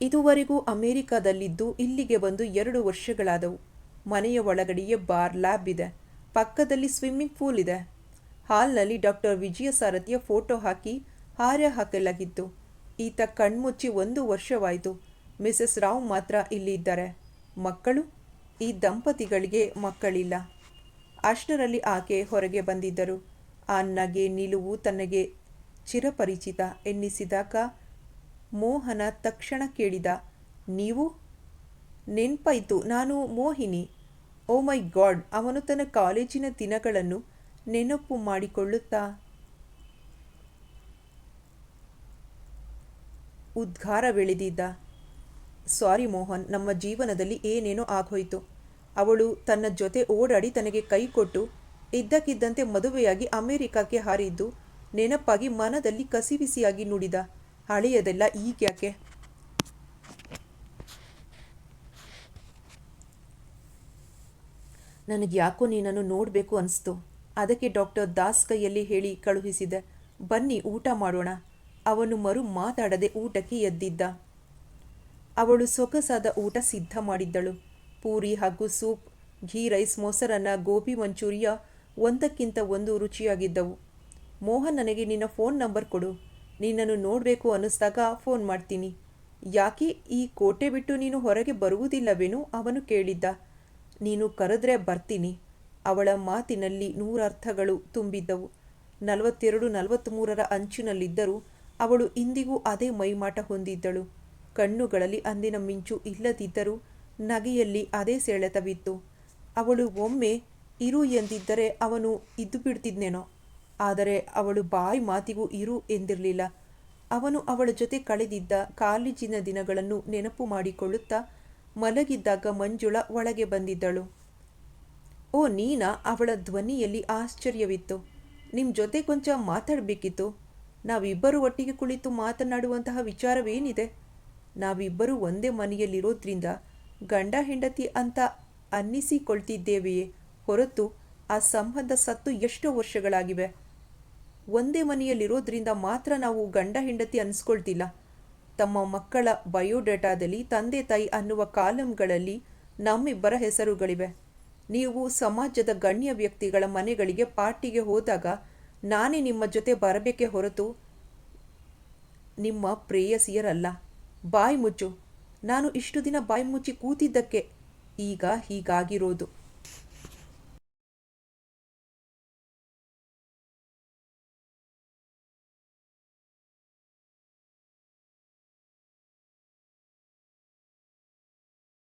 ಇದುವರೆಗೂ ಅಮೆರಿಕದಲ್ಲಿದ್ದು ಇಲ್ಲಿಗೆ ಬಂದು ಎರಡು ವರ್ಷಗಳಾದವು. ಮನೆಯ ಒಳಗಡೆಯೇ ಬಾರ್ ಲ್ಯಾಬ್ ಇದೆ. ಪಕ್ಕದಲ್ಲಿ ಸ್ವಿಮ್ಮಿಂಗ್ ಪೂಲ್ ಇದೆ. ಹಾಲ್ನಲ್ಲಿ ಡಾಕ್ಟರ್ ವಿಜಯ ಸಾರಥಿಯ ಫೋಟೋ ಹಾಕಿ ಹಾರ ಹಾಕಲಾಗಿತ್ತು. ಈತ ಕಣ್ಮುಚ್ಚಿ ಒಂದು ವರ್ಷವಾಯಿತು. ಮಿಸಸ್ ರಾವ್ ಮಾತ್ರ ಇಲ್ಲಿದ್ದಾರೆ. ಮಕ್ಕಳು? ಈ ದಂಪತಿಗಳಿಗೆ ಮಕ್ಕಳಿಲ್ಲ. ಅಷ್ಟರಲ್ಲಿ ಆಕೆ ಹೊರಗೆ ಬಂದಿದ್ದರು. ಆ ನಗೆ ನಿಲುವು ತನಗೆ ಚಿರಪರಿಚಿತ ಎನ್ನಿಸಿದಾಗ ಮೋಹನ ತಕ್ಷಣ ಕೇಳಿದ, ನೀವು ನೆನ್ಪಾಯ್ತು, ನಾನು ಮೋಹಿನಿ. ಓ ಮೈ ಗಾಡ್, ಅವನು ತನ್ನ ಕಾಲೇಜಿನ ದಿನಗಳನ್ನು ನೆನಪು ಮಾಡಿಕೊಳ್ಳುತ್ತಾ? ಉದ್ಗಾರವೆಳೆದಿದ್ದ ಸಾರಿ ಮೋಹನ್, ನಮ್ಮ ಜೀವನದಲ್ಲಿ ಏನೇನೋ ಆಗೋಯ್ತು. ಅವಳು ತನ್ನ ಜೊತೆ ಓಡಾಡಿ ತನಗೆ ಕೈ ಕೊಟ್ಟು, ಇದ್ದಕ್ಕಿದ್ದಂತೆ ಮದುವೆಯಾಗಿ ಅಮೆರಿಕಕ್ಕೆ ಹಾರಿದ್ದು, ನೆನಪಾಗಿ ಮನದಲ್ಲಿ ಕಸಿವಿಸಿಯಾಗಿ ನುಡಿದ. ಹಳೆಯದೆಲ್ಲ ಈಗ್ಯಾಕೆ? ನನಗೆ ಯಾಕೋ ನೀನನ್ನು ನೋಡಬೇಕು ಅನಿಸ್ತು. ಅದಕ್ಕೆ ಡಾಕ್ಟರ್ ದಾಸ್ ಕೈಯಲ್ಲಿ ಹೇಳಿ ಕಳುಹಿಸಿದೆ. ಬನ್ನಿ ಊಟ ಮಾಡೋಣ. ಅವನು ಮರು ಮಾತಾಡದೆ ಊಟಕ್ಕೆ ಎದ್ದಿದ್ದ. ಅವಳು ಸೊಗಸಾದ ಊಟ ಸಿದ್ಧ ಮಾಡಿದ್ದಳು. ಪೂರಿ ಹಾಗೂ ಸೂಪ್, ಘೀ ರೈಸ್, ಮೊಸರನ್ನ, ಗೋಬಿ ಮಂಚೂರಿಯ ಒಂದಕ್ಕಿಂತ ಒಂದು ರುಚಿಯಾಗಿದ್ದವು. ಮೋಹನ್ ನನಗೆ ನಿನ್ನ ಫೋನ್ ನಂಬರ್ ಕೊಡು. ನಿನ್ನನ್ನು ನೋಡಬೇಕು ಅನ್ನಿಸ್ದಾಗ ಫೋನ್ ಮಾಡ್ತೀನಿ. ಯಾಕೆ ಈ ಕೋಟೆ ಬಿಟ್ಟು ನೀನು ಹೊರಗೆ ಬರುವುದಿಲ್ಲವೇನು ಅವನು ಕೇಳಿದ್ದ. ನೀನು ಕರೆದ್ರೆ ಬರ್ತೀನಿ. ಅವಳ ಮಾತಿನಲ್ಲಿ ನೂರರ್ಥಗಳು ತುಂಬಿದ್ದವು. ನಲವತ್ತೆರಡು ನಲವತ್ತ್ಮೂರರ ಅಂಚಿನಲ್ಲಿದ್ದರೂ ಅವಳು ಇಂದಿಗೂ ಅದೇ ಮೈಮಾಟ ಹೊಂದಿದ್ದಳು. ಕಣ್ಣುಗಳಲ್ಲಿ ಅಂದಿನ ಮಿಂಚು ಇಲ್ಲದಿದ್ದರೂ ನಗೆಯಲ್ಲಿ ಅದೇ ಸೆಳೆತವಿತ್ತು. ಅವಳು ಒಮ್ಮೆ ಇರು ಎಂದಿದ್ದರೆ ಅವನು ಇದ್ದು ಬಿಡ್ತಿದ್ನೇನೋ? ಆದರೆ ಅವಳು ಬಾಯಿ ಮಾತಿಗೂ ಇರು ಎಂದಿರಲಿಲ್ಲ. ಅವನು ಅವಳ ಜೊತೆ ಕಳೆದಿದ್ದ ಕಾಲೇಜಿನ ದಿನಗಳನ್ನು ನೆನಪು ಮಾಡಿಕೊಳ್ಳುತ್ತಾ ಮಲಗಿದ್ದಾಗ ಮಂಜುಳ ಒಳಗೆ ಬಂದಿದ್ದಳು. ಓ ನೀನಾ, ಅವಳ ಧ್ವನಿಯಲ್ಲಿ ಆಶ್ಚರ್ಯವಿತ್ತು. ನಿಮ್ಮ ಜೊತೆ ಕೊಂಚ ಮಾತಾಡಬೇಕಿತ್ತು. ನಾವಿಬ್ಬರು ಒಟ್ಟಿಗೆ ಕುಳಿತು ಮಾತನಾಡುವಂತಹ ವಿಚಾರವೇನಿದೆ? ನಾವಿಬ್ಬರು ಒಂದೇ ಮನೆಯಲ್ಲಿರೋದ್ರಿಂದ ಗಂಡ ಹೆಂಡತಿ ಅಂತ ಅನ್ನಿಸಿಕೊಳ್ತಿದ್ದೇವೆಯೇ ಹೊರತು ಆ ಸಂಬಂಧ ಸತ್ತು ಎಷ್ಟೋ ವರ್ಷಗಳಾಗಿವೆ. ಒಂದೇ ಮನೆಯಲ್ಲಿರೋದ್ರಿಂದ ಮಾತ್ರ ನಾವು ಗಂಡ ಹೆಂಡತಿ ಅನಿಸ್ಕೊಳ್ತಿಲ್ಲ. ತಮ್ಮ ಮಕ್ಕಳ ಬಯೋಡೇಟಾದಲ್ಲಿ ತಂದೆ ತಾಯಿ ಅನ್ನುವ ಕಾಲಂಗಳಲ್ಲಿ ನಮ್ಮಿಬ್ಬರ ಹೆಸರುಗಳಿವೆ. ನೀವು ಸಮಾಜದ ಗಣ್ಯ ವ್ಯಕ್ತಿಗಳ ಮನೆಗಳಿಗೆ ಪಾರ್ಟಿಗೆ ಹೋದಾಗ ನಾನೇ ನಿಮ್ಮ ಜೊತೆ ಬರಬೇಕೇ ಹೊರತು ನಿಮ್ಮ ಪ್ರೇಯಸಿಯರಲ್ಲ. ಬಾಯಿ ಮುಚ್ಚು. ನಾನು ಇಷ್ಟು ದಿನ ಬಾಯಿ ಮುಚ್ಚಿ ಕೂತಿದ್ದಕ್ಕೆ ಈಗ ಹೀಗಾಗಿರೋದು.